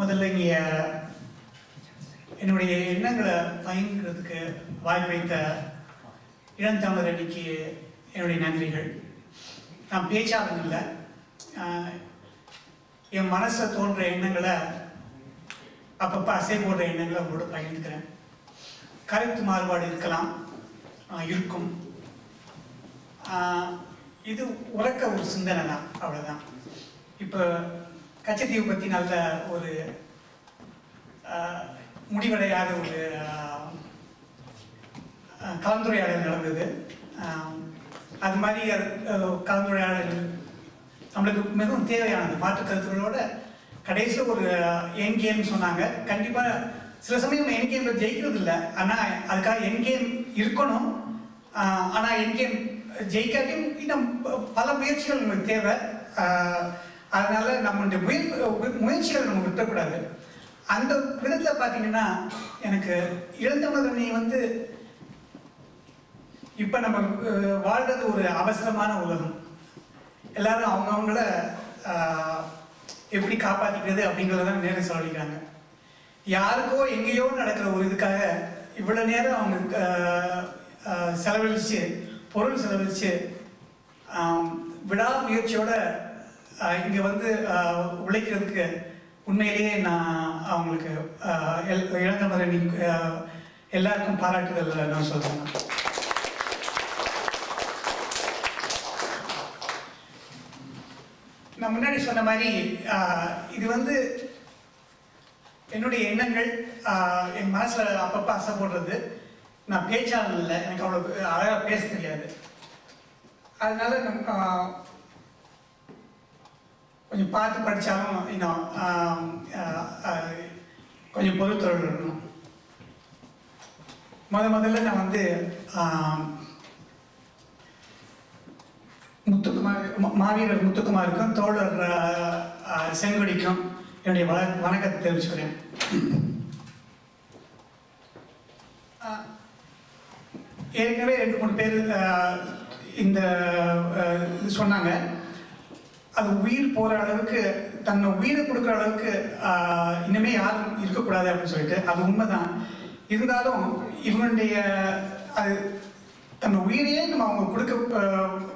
முதல்ல இங்கே என்னுடைய எண்ணங்களை பகிர்கிறதுக்கு வாய்ப்பளித்த இளந்தமிழர் அணிக்கு என்னுடைய நன்றிகள். நான் பேச்சாளன் இல்லை. என் மனசில் தோன்ற எண்ணங்களை அப்பப்போ அசை போடுற எண்ணங்களை உங்களோட பகிர்ந்துக்கிறேன். கருத்து மாறுபாடு இருக்கலாம். இருக்கும். இது உறக்க ஒரு சிந்தனை தான் அவ்வளோதான் இப்போ கச்சத்தீவு பற்றி நல்ல ஒரு முடிவடையாத ஒரு கலந்துரையாடல் நடந்தது. அது மாதிரி கலந்துரையாடல் நம்மளுக்கு மிகவும் தேவையானது. மாற்று கருத்துக்களோட கடைசியில் ஒரு என் கேம்னு சொன்னாங்க. கண்டிப்பாக சில சமயம் என் கேமில் ஜெயிக்கிறது இல்லை ஆனால் அதுக்காக என் கேம் இருக்கணும். ஆனால் என் கேம் ஜெயிக்காட்டியும் இன்னும் ப- பல முயற்சிகள் நம்மளுக்கு தேவை. அதனால நம்மளுடைய முய முயற்சிகள் நம்ம விட்டக்கூடாது. அந்த விதத்தில் பார்த்தீங்கன்னா எனக்கு இளந்தமிழரணி வந்து இப்போ நம்ம வாழ்றது ஒரு அவசரமான உலகம். எல்லாரும் அவங்கவுங்கள எப்படி காப்பாற்றிக்கிறது அப்படிங்கிறத நேரம் செலவழிக்கிறாங்க. யாருக்கோ எங்கேயோ நடக்கிற ஒரு இதுக்காக இவ்வளோ நேரம் அவங்க செலவழித்து பொருள் செலவழித்து ஆம், விடாமுயற்சியோட இங்கே வந்து உழைக்கிறதுக்கு உண்மையிலேயே நான் அவங்களுக்கு ஆஹ், எல் எல்லாருக்கும் பாராட்டுதல் நான் சொல்கிறேன் நான் முன்னாடி சொன்ன மாதிரி இது வந்து என்னுடைய எண்ணங்கள் என் மனசில் அப்பப்போ ஆசைப்படுறது நான் பேச்சாளர் இல்லை எனக்கு அவ்வளோ அழகாக பேச தெரியாது. அதனால கொஞ்சம் பார்த்து படித்தாலும் இன்னும் um, uh, uh, கொஞ்சம் பொதுத்தொழில் இருக்கணும். முத முதல்ல நான் வந்து um, முத்துக்குமார் மாவீரர் முத்துக்குமாருக்கும் தோழர் uh, செங்கொடிக்கும் என்னுடைய வண வணக்கத்தை தெரிவிச்சுக்கிறேன். ஏற்கனவே ரெண்டு மூணு பேர் இந்த இது சொன்னாங்க. அது உயிர் போகிற அளவுக்கு தன்னை உயிரை கொடுக்குற அளவுக்கு இனிமே யாரும் இருக்கக்கூடாது அப்படின்னு சொல்லிட்டு அது உண்மைதான். இருந்தாலும் இவனுடைய அது தன் உயிரையே நம்ம அவங்க கொடுக்க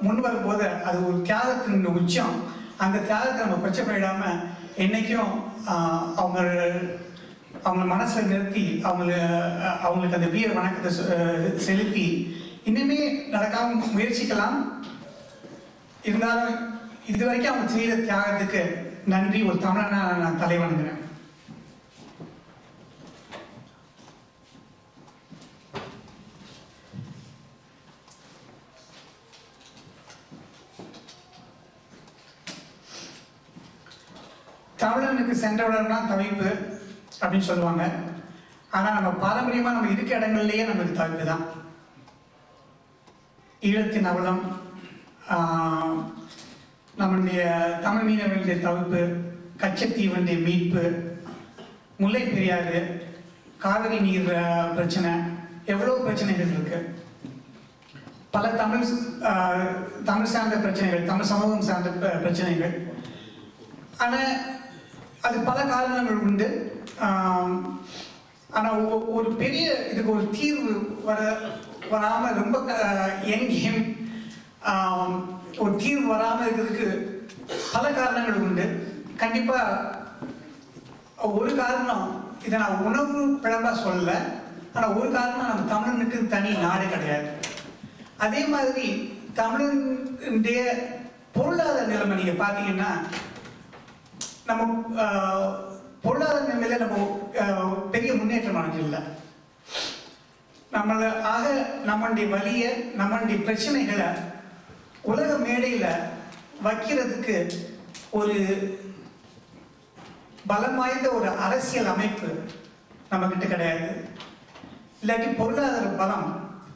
முன் வரும்போது அது ஒரு தியாகத்தின் உச்சம். அந்த தியாகத்தை நம்ம கொச்சப்படாம என்னைக்கும் அவங்க அவங்க மனசில் நிறுத்தி அவங்கள அவங்களுக்கு அந்த வீர வணக்கத்தை செ- செலுத்தி இன்னுமே நடக்காம முயற்சிக்கலாம். இருந்தாலும் இது வரைக்கும் அவங்க செய்த தியாகத்துக்கு நன்றி. ஒரு தமிழனா நான் தலைவணங்குறேன். தமிழனுக்கு சென்றவுடனா தவிப்பு அப்படின்னு சொல்லுவாங்க. ஆனா நம்ம பாரம்பரியமா நம்ம இருக்க இடங்கள்லயே நமக்கு தவிப்பு தான். ஈழத்தின் அவலம் ஆஹ், நம்முடைய தமிழ் மீனவர்களுடைய தவிப்பு கச்சத்தீவனுடைய மீட்பு முல்லை பெரியாறு காவிரி நீர் பிரச்சனை எவ்வளோ பிரச்சனைகள் இருக்கு? பல தமிழ் தமிழ் சார்ந்த பிரச்சனைகள் தமிழ் சமூகம் சார்ந்த பிரச்சனைகள். ஆனால் அது பல காரணங்கள் உண்டு. ஆனால் ஒ- ஒரு பெரிய இதுக்கு ஒரு தீர்வு வர வராமல் ரொம்ப எங்கேயும் பல காரணங்கள் உண்டு. கண்டிப்பாக ஒரு காரணம் இதை நான் உணவு பிழம்பாக சொல்லலை. ஆனால் ஒரு காரணம் நம்ம தமிழனுக்கு தனி நாடு கிடையாது. அதே மாதிரி தமிழனுடைய பொருளாதார நிலைமை நீங்கள் பார்த்தீங்கன்னா நம்ம பொருளாதார நிலைமையில நம்ம பெரிய முன்னேற்றம் அடைஞ்சில்லை நம்மள ஆக நம்மளுடைய வழியை நம்மளுடைய பிரச்சனைகளை உலக மேடையில் வைக்கிறதுக்கு ஒரு பலம் வாய்ந்த ஒரு அரசியல் அமைப்பு நம்ம கிட்ட கிடையாது. இல்லாட்டி பொருளாதார பலம்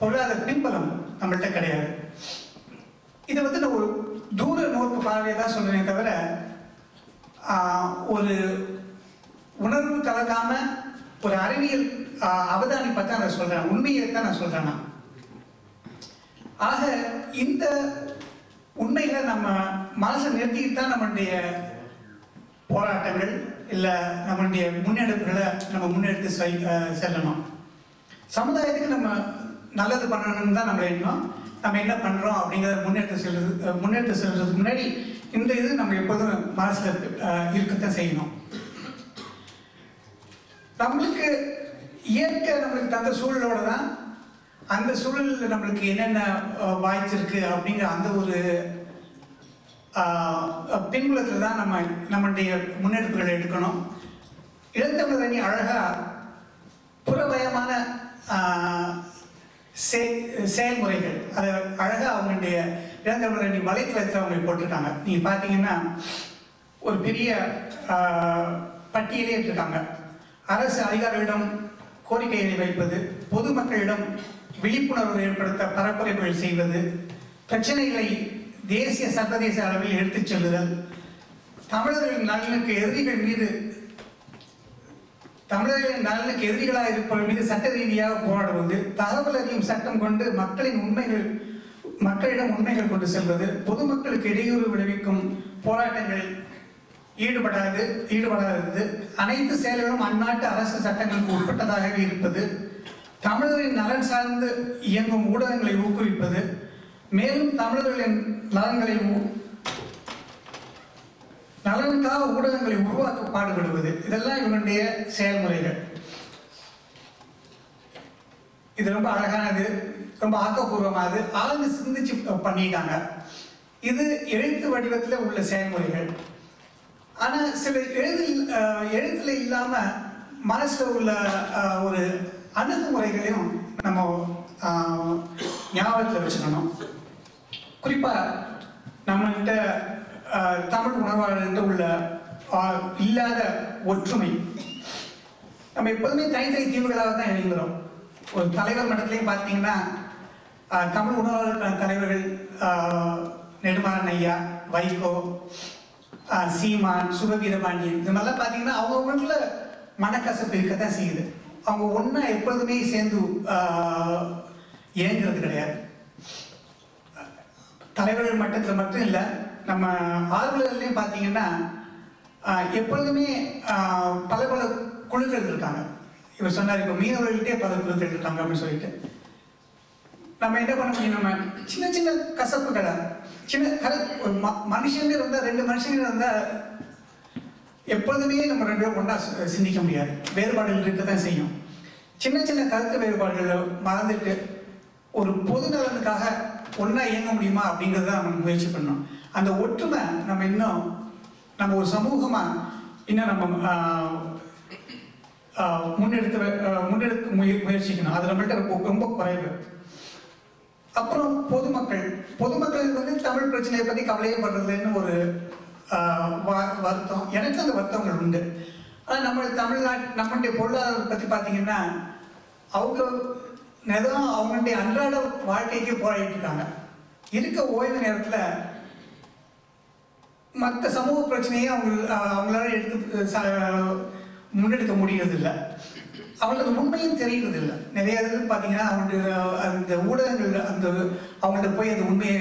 பொருளாதார பின்பலம் நம்மள்கிட்ட கிடையாது. இதை வந்து நான் ஒரு தூர நோக்கு பார்வையை தான் சொல்றேனே தவிர ஒரு உணர்வு கலக்காம ஒரு அறிவியல் அவதானிப்பை தான் நான் சொல்றேன். உண்மையை தான் நான் சொல்றேன் ஆக இந்த உண்மையில நம்ம மனசை நிறுத்திக்கிட்டு தான் நம்மளுடைய போராட்டங்கள் இல்லை நம்மளுடைய முன்னெடுப்புகளை நம்ம முன்னெடுத்து செய்- செல்லணும். சமுதாயத்துக்கு நம்ம நல்லது பண்ணணும்னு தான் நம்ம எண்ணம். நம்ம என்ன பண்ணுறோம் அப்படிங்கிறத முன்னெடுத்து செல்றது முன்னெடுத்து செல்றதுக்கு முன்னாடி இந்த இது நம்ம எப்போதும் மனசில் இருக்கத்தான் செய்யணும். நம்மளுக்கு இயற்கை நம்மளுக்கு தந்த சூழலோட தான் அந்த சூழலில் நம்மளுக்கு என்னென்ன வாய்ச்சிருக்கு அப்படிங்கிற அந்த ஒரு பின்புலத்தில் தான் நம்ம நம்மளுடைய முன்னெடுப்புகளை எடுக்கணும். இளந்தமிழர் அணி அழகா புறவயமான ஆஹ், செயல்முறைகள் அதை அழகாக அவங்களுடைய இளந்தமிழர் அணி வலைத்தளத்தில் அவங்க போட்டிருக்காங்க. நீங்கள் பார்த்தீங்கன்னா ஒரு பெரிய பட்டியலே இருக்காங்க அரசு அதிகாரிகளிடம் கோரிக்கைகளை வைப்பது பொதுமக்களிடம் விழிப்புணர்வு ஏற்படுத்த பரப்புரைகள் செய்வது பிரச்சனைகளை தேசிய சர்வதேச அளவில் எடுத்துச் செல்லுதல் தமிழர்களின் நலனுக்கு எதிரிகள் மீது தமிழர்களின் நலனுக்கு எதிரிகளாக இருப்பவர்கள் மீது சட்ட ரீதியாக போராடுவது தகவல் அறியும் சட்டம் கொண்டு மக்களின் உண்மைகள் மக்களிடம் உண்மைகள் கொண்டு செல்வது பொதுமக்களுக்கு இடையூறு விளைவிக்கும் போராட்டங்களில் ஈடுபடாது ஈடுபடாதது அனைத்து செயல்களும் அந்நாட்டு அரசு சட்டங்களுக்கு உட்பட்டதாகவே இருப்பது தமிழரின் நலன் சார்ந்து இயங்கும் ஊடகங்களை ஊக்குவிப்பது மேலும் தமிழர்களின் நலன்களை நலனுக்காக ஊடகங்களை உருவாக்க பாடுபடுவது இதெல்லாம் இவனுடைய செயல்முறைகள். இது ரொம்ப அழகானது ரொம்ப ஆக்கப்பூர்வமானது ஆழ்ந்து சிந்திச்சு பண்ணியிருக்காங்க இது எழுத்து வடிவத்தில் உள்ள செயல்முறைகள். ஆனால் சில எழுதில் எழுத்துல இல்லாம மனசுல உள்ள ஒரு அணுகுமுறைகளையும் நம்ம ஞாபகத்தில் வச்சுக்கணும். குறிப்பாக நம்மள்கிட்ட தமிழ் உணர்வாளர்கிட்ட உள்ள இல்லாத ஒற்றுமை. நம்ம எப்போதுமே தனித்தனி தீவுகளாக தான் எழுதுகிறோம் ஒரு தலைவர் மட்டத்திலையும் பார்த்தீங்கன்னா தமிழ் உணர்வாளர் தலைவர்கள் நெடுமாறன் ஐயா வைகோ சீமான் சுபவீரபாண்டியன் இது மாதிரிலாம் பார்த்தீங்கன்னா அவங்கவுங்களுக்குள்ள மனக்கசப்பு இருக்கத்தான் செய்யுது. அவங்க ஒன்றா எப்பொழுதுமே சேர்ந்து இயங்குறது கிடையாது. தலைவர்கள் மட்டத்தில் மட்டும் இல்லை நம்ம ஆர்வலர்களையும் பார்த்தீங்கன்னா எப்பொழுதுமே பல பல குழுக்கள் இருக்காங்க. இவர் சொன்னார் இப்போ மீனவர்கள்ட்டே பல குழுக்கள் இருக்காங்க அப்படின்னு சொல்லிட்டு. நம்ம என்ன பண்ண முடியும்? நம்ம சின்ன சின்ன கசப்புகளை சின்ன கரு ஒரு ம- மனுஷங்க இருந்தால் ரெண்டு மனுஷங்க இருந்தால் எப்போதுமே நம்ம ரெண்டு பேரும் ஒன்றா சிந்திக்க முடியாது. வேறுபாடுகள் இருக்க தான் செய்யும். சின்ன சின்ன கருத்து வேறுபாடுகளை மறந்துட்டு ஒரு பொது நலனுக்காக ஒன்றா இயங்க முடியுமா அப்படிங்கிறத நம்ம முயற்சி பண்ணணும். அந்த ஒற்றுமை நம்ம இன்னும் நம்ம ஒரு சமூகமாக இன்னும் நம்ம முன்னெடுத்து முன்னெடுக்க முய முயற்சிக்கணும். அது நம்மள்ட்ட ரொம்ப குறைவு. அப்புறம் பொதுமக்கள். பொதுமக்கள் வந்து தமிழ் பிரச்சனையை பற்றி கவலையே படுறதுன்னு ஒரு வருத்தம். எனக்கு அந்த வருத்தங்கள் உண்டு. ஆனால் நம்ம தமிழ்நாட்டு நம்மளுடைய பொருளாதாரத்தை பற்றி பார்த்தீங்கன்னா அவங்க நிதம் அவங்களுடைய அன்றாட வாழ்க்கைக்கு போராடிட்டு இருக்காங்க. இருக்க ஓய்வு நேரத்தில் மற்ற சமூக பிரச்சனையை அவங்க அவங்களால எடுத்து முன்னெடுக்க முடியறதில்லை. அவங்களுக்கு உண்மையும் தெரியறது இல்லை நிறைய இது பார்த்தீங்கன்னா அவங்களுடைய அந்த ஊடகங்கள் அந்த அவங்கள்ட்ட போய் அந்த உண்மையை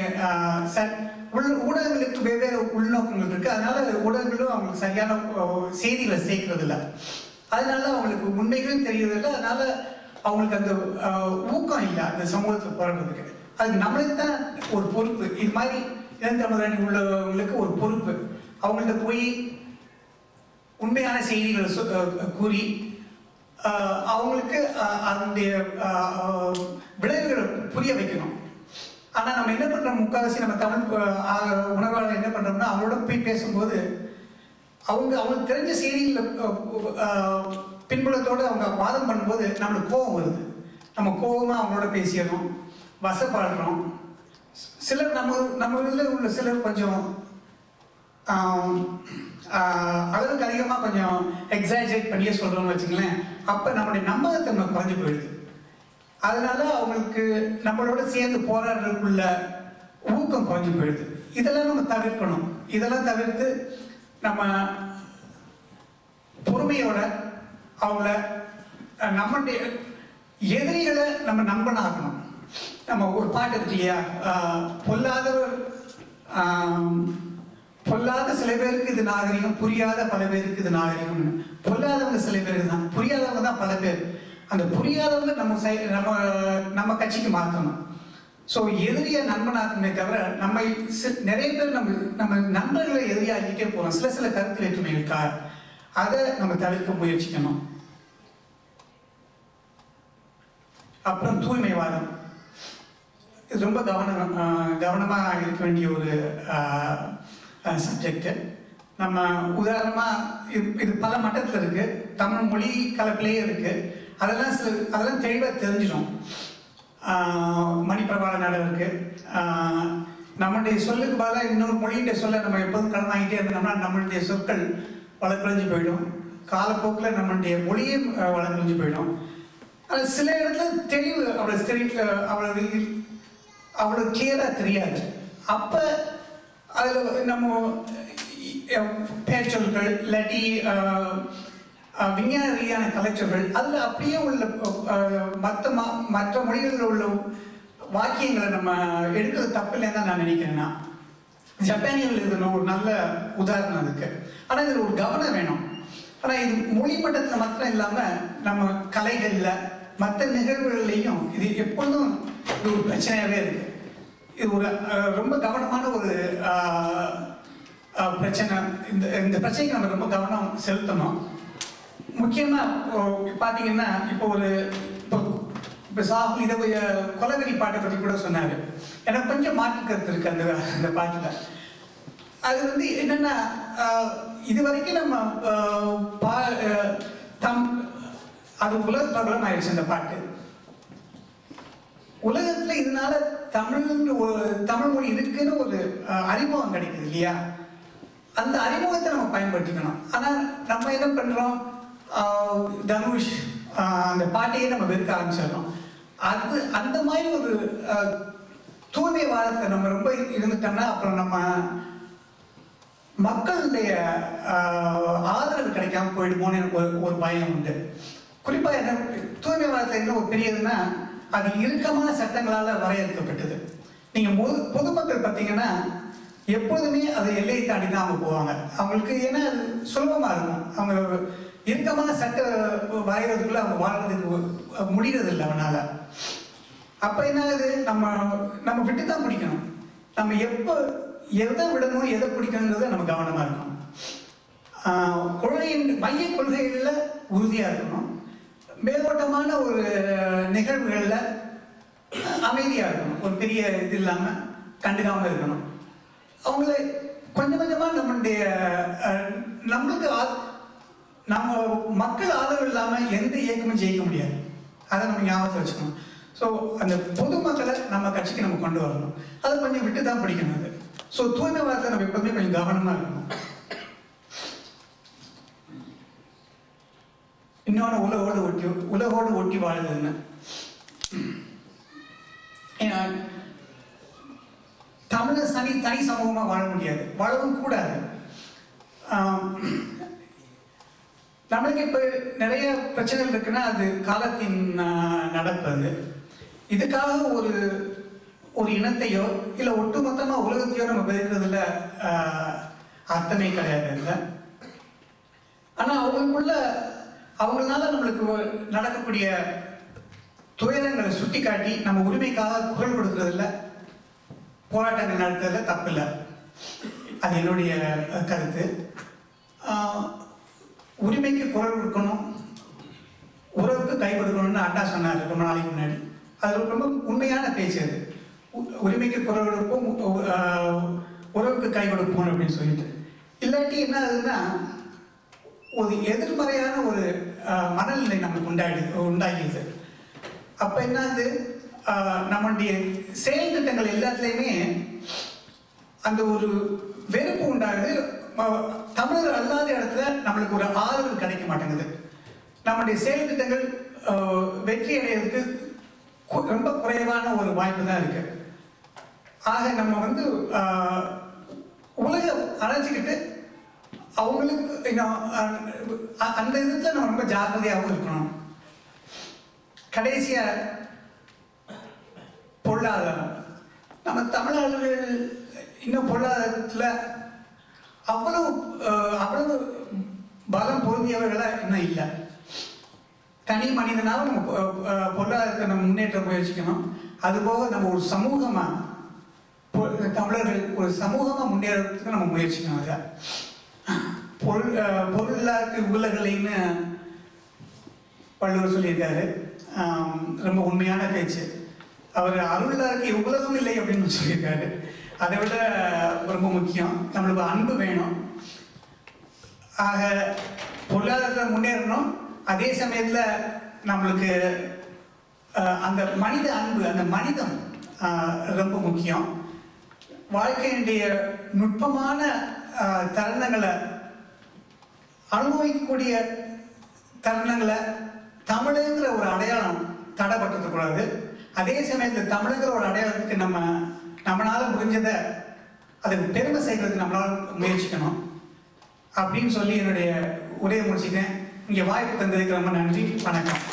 சார் ச- உள் ஊடகங்களுக்கு வெவ்வேறு உள்நோக்கங்கள் இருக்கு. அதனால ஊடகங்களும் அவங்களுக்கு சரியான செய்திகளை சேர்க்கறது இல்லை அதனால அவங்களுக்கு உண்மைகளும் தெரியறதில்லை. அதனால அவங்களுக்கு அந்த ஊக்கம் இல்லை அந்த சமூகத்தில் போராடுறதுக்கு அது நம்மளுக்கு தான் ஒரு பொறுப்பு. இது மாதிரி இளந்தமிழரணி உள்ளவங்களுக்கு ஒரு பொறுப்பு. அவங்கள்ட்ட போய் உண்மையான செய்திகளை கூறி அவங்களுக்கு அதனுடைய விளைவுகளை புரிய வைக்கணும். ஆனால் நம்ம என்ன பண்ணுறோம் முக்கால்வாசி நம்ம தமிழ் அஹ், உணர்வாளர் என்ன பண்ணுறோம்னா அவங்களோட போய் பேசும்போது அவங்க அவங்களுக்கு தெரிஞ்ச செய்திகளில் பின்புலத்தோடு அவங்க வாதம் பண்ணும்போது நம்மளுக்கு கோபம் வருது. நம்ம கோபமாக அவங்களோட பேசிடுறோம் வசப்படுறோம். சிலர் நம்ம நம்ம இதில் உள்ள சிலர் கொஞ்சம் அளவுக்கு அதிகமாக கொஞ்சம் எக்ஸாஜரேட் பண்ணியே சொல்கிறோம்னு வச்சுங்களேன் அப்போ நம்மளுடைய நம்பகத்தன்மை குறைஞ்சு போயிடுது. அதனால அவங்களுக்கு நம்மளோட சேர்ந்து போராடுறதுக்குள்ள ஊக்கம் குறைஞ்சு போயிடுது. இதெல்லாம் நம்ம தவிர்க்கணும். இதெல்லாம் தவிர்த்து நம்ம பொறுமையோட அவங்கள நம்ம நம்மளுடைய எதிரிகளை நம்ம நம்பனாகணும் நம்ம ஒரு பாட்டு இருக்கு இல்லையா? பொல்லாதவர் பொல்லாத சில பேருக்கு இது நாகரிகம் புரியாத பல பேருக்கு இது நாகரிகம் பொல்லாதவங்க சில பேருக்கு தான் புரியாதவங்க தான் பல பேர். அந்த புரியாதவங்க நம்ம சை- நம்ம நம்ம கட்சிக்கு மாற்றணும். ஸோ எதிரியை நண்பனாக்குமே தவிர நம்ம நிறைய பேர் நம்ம நம்ம நண்பர்களை எதிரியாக்கிட்டே போகிறோம் சில சில கருத்து வேற்றுமை இருக்கா? அதை நம்ம தவிர்க்க முயற்சிக்கணும். அப்புறம் தூய்மைவாதம். இது ரொம்ப கவனம் கவனமாக இருக்க வேண்டிய ஒரு சப்ஜெக்ட் நம்ம உதாரணமாக இது இது பல மட்டத்தில் இருக்குது தமிழ் மொழி கலப்பிலேயே இருக்குது அதெல்லாம் சில அதெல்லாம் தெளிவாக தெரிஞ்சிடும் ஆஹ் மணிப்பிரபால நடை இருக்கு நம்மளுடைய சொல்லுக்கு பதிலாக இன்னொரு மொழியுடைய சொல்ல நம்ம எப்போதும் கடன் வாங்கிட்டே இருந்தோம்னா நம்மளுடைய சொற்கள் வளர்க்குறிஞ்சு போயிடும். காலப்போக்கில் நம்மளுடைய மொழியும் வளர்க்குறிஞ்சு போயிடும். அது சில இடத்துல தெளிவு அவ்வளோ தெரி அவ்வளவு அவ்வளோ கிளியராக தெரியாது. அப்போ அதில் நம்ம பேச்சொற்கள் இல்லாட்டி விஞ்ஞான ரீதியான கலைச்சொற்கள் அதில் அப்படியே உள்ள மற்ற மற்ற மொழிகளில் உள்ள வாக்கியங்களை நம்ம எடுக்கிறது தப்பில்லைன்னு தான் நான் நினைக்கிறேன்னா. ஜப்பானியர்கள் இது ஒரு நல்ல உதாரணம் இருக்கு ஆனால் இதில் ஒரு கவனம் வேணும். ஆனால் இது மொழி மட்டத்தில் மாத்திரம் இல்லாமல் நம்ம கலைகளில் மற்ற நிகழ்வுகள்லையும் இது எப்பொழுதும் இது ஒரு பிரச்சனையாகவே இருக்கு. இது ஒரு ரொம்ப கவனமான ஒரு பிரச்சனை. இந்த இந்த பிரச்சனைக்கு நம்ம ரொம்ப கவனம் செலுத்தணும். முக்கியமாக பார்த்தீங்கன்னா இப்போ ஒரு இப்போ சாகு இதை கொலவெறி பாட்டை பற்றி கூட சொன்னார். எனக்கு கொஞ்சம் மாற்று கருத்து இருக்கு அந்த அந்த பாட்டில். அது வந்து என்னென்னா இது வரைக்கும் நம்ம பா தம் அது உலக பிரபலம் ஆயிடுச்சு அந்த பாட்டு. உலகத்தில் இதனால தமிழ்னு ஒரு தமிழ் மொழி இருக்குன்னு ஒரு அறிமுகம் கிடைக்குது இல்லையா? அந்த அறிமுகத்தை நம்ம பயன்படுத்திக்கணும். ஆனால் நம்ம என்ன பண்ணுறோம் தனுஷ் அந்த பாட்டையே நம்ம வெறுக்க ஆரம்பிச்சிடறோம். அது அந்த மாதிரி ஒரு தூய்மை தூய்மைவாதத்தை நம்ம ரொம்ப இருந்துட்டோம்னா அப்புறம் நம்ம மக்களுடைய ஆதரவு கிடைக்காம போயிடுமோன்னு எனக்கு ஒரு ஒரு பயம் உண்டு. குறிப்பாக என்ன தூய்மைவாதத்தில் என்ன ஒரு பெரியதுன்னா அது இறுக்கமான சட்டங்களால் வரையறுக்கப்பட்டது. நீங்கள் பொது பொதுமக்கள் பார்த்தீங்கன்னா எப்போதுமே அது எல்லையை தாண்டி தான் அவங்க போவாங்க. அவங்களுக்கு ஏன்னா அது சுலபமாக இருக்கும். அவங்க இறுக்கமான சட்டை வரைகிறதுக்குள்ள அவங்க வாழ்றதுக்கு முடியறது இல்லை அவனால. அப்ப என்ன ஆகுது நம்ம நம்ம விட்டு தான் பிடிக்கணும். நம்ம எப்போ எதை விடணும் எதை பிடிக்கணுங்கிறத நம்ம கவனமா இருக்கணும். ஆஹ் கொள்கையின் மைய கொள்கைகளில் உறுதியாக இருக்கணும். மேலோட்டமான ஒரு நிகழ்வுகளில் அமைதியாக இருக்கணும். ஒரு பெரிய இது இல்லாமல் கண்டுக்காமல் இருக்கணும். அவங்கள கொஞ்சம் கொஞ்சமாக நம்மளுடைய நம்மளுக்கு நம்ம மக்கள் ஆதரவு இல்லாமல் எந்த இயக்கமும் ஜெயிக்க முடியாது. அதை நம்ம ஞாபகத்தில் வச்சுக்கணும். ஸோ அந்த பொதுமக்களை நம்ம கட்சிக்கு நம்ம கொண்டு வரணும். அதை கொஞ்சம் விட்டு தான் பிடிக்கணும் அது. ஸோ தூய்மைவாதத்தில் நம்ம எப்போதுமே கொஞ்சம் கவனமாக இருக்கணும். இன்னொன்று உலகோடு ஒட்டி உலகோடு ஒட்டி வாழுதுன்னு ஏன்னா, தமிழர் தனி தனி சமூகமாக வாழ முடியாது. வாழவும் கூடாது. நம்மளுக்கு இப்போ நிறைய பிரச்சனைகள் இருக்குன்னா அது காலத்தின் நடப்பது நடப்பு அது. இதுக்காக ஒரு ஒரு இனத்தையோ இல்லை ஒட்டுமொத்தமாக உலகத்தையோ நம்ம வெறுக்கிறதுல அர்த்தமே கிடையாது இல்லை ஆனா அவங்களுக்குள்ள அவங்களால நம்மளுக்கு நடக்கக்கூடிய துயரங்களை சுட்டி காட்டி நம்ம உரிமைக்காக குரல் கொடுக்கறதுல போராட்டங்கள் நடத்துறதுல தப்பில்லை. அது என்னுடைய கருத்து. உரிமைக்கு குரல் கொடுக்கணும். உறவுக்கு கை கொடுக்கணும்னு அண்ணா சொன்னார் ரொம்ப நாளைக்கு முன்னாடி. அது ரொம்ப உண்மையான பேச்சு அது. உ- உரிமைக்கு குரல் கொடுப்போம் உறவுக்கு கை கொடுப்போம் அப்படின்னு சொல்லிட்டு. இல்லாட்டி என்ன ஆகுதுன்னா ஒரு எதிர்மறையான ஒரு மனநிலை நமக்கு உண்டாடி உண்டாகிடுது. அப்போ என்னது நம்மளுடைய செயல் திட்டங்கள் எல்லாத்துலேயுமே அந்த ஒரு வெறுப்பு உண்டாகுது. தமிழர் அல்லாத இடத்துல நம்மளுக்கு ஒரு ஆதரவு கிடைக்க மாட்டேங்குது. நம்முடைய செயல் திட்டங்கள் வெற்றி அடைகிறதுக்கு ரொம்ப குறைவான ஒரு வாய்ப்பு தான் இருக்கு. ஆக நம்ம வந்து உலக உலகம் அழைச்சிக்கிட்டு அவங்களுக்கு அந்த இதுல நம்ம ரொம்ப ஜாக்கிரதையாகவும் இருக்கணும். கடைசியா பொருளாதாரம். நம்ம தமிழர்கள் இன்னும் பொருளாதாரத்தில் அவ்வளவு அவ்வளவு பலம் பொருந்தியவர்களா இன்னும் இல்லை. தனி மனிதனாக நம்ம பொ- பொருளாதாரத்தை நம்ம முன்னேற்ற முயற்சிக்கணும். அதுபோக நம்ம ஒரு சமூகமாக பொ- தமிழர்கள் ஒரு சமூகமாக முன்னேறதுக்கு நம்ம முயற்சிக்கணும் அதை. பொருள் அஹ், பொருளாக்கு உலகலைன்னு வள்ளுவர் சொல்லியிருக்காரு. ரொம்ப உண்மையான பேச்சு. அவர் அருளாருக்கு உலகம் இல்லை அப்படின்னு சொல்லியிருக்காரு. அதை விட ரொம்ப முக்கியம். நம்மளுக்கு அன்பு வேணும். ஆக பொருளாதாரத்தில் முன்னேறணும். அதே சமயத்தில் நம்மளுக்கு அந்த மனித அன்பு அந்த மனிதம் ரொம்ப முக்கியம். வாழ்க்கையினுடைய நுட்பமான தருணங்களை அனுபவிக்கக்கூடிய தருணங்களை தமிழுங்கிற ஒரு அடையாளம் தடைப்பட்டுக்கூடாது அதே சமயத்தில் தமிழுங்கிற ஒரு அடையாளத்துக்கு நம்ம நம்மளால முடிஞ்சதை அதுக்கு பெருமை செய்கிறதுக்கு நம்மளால் முயற்சிக்கணும் அப்படின்னு சொல்லி என்னுடைய உரையை முடிச்சுக்கிறேன். இங்கே வாய்ப்பு தந்ததுக்கு ரொம்ப நன்றி. வணக்கம்.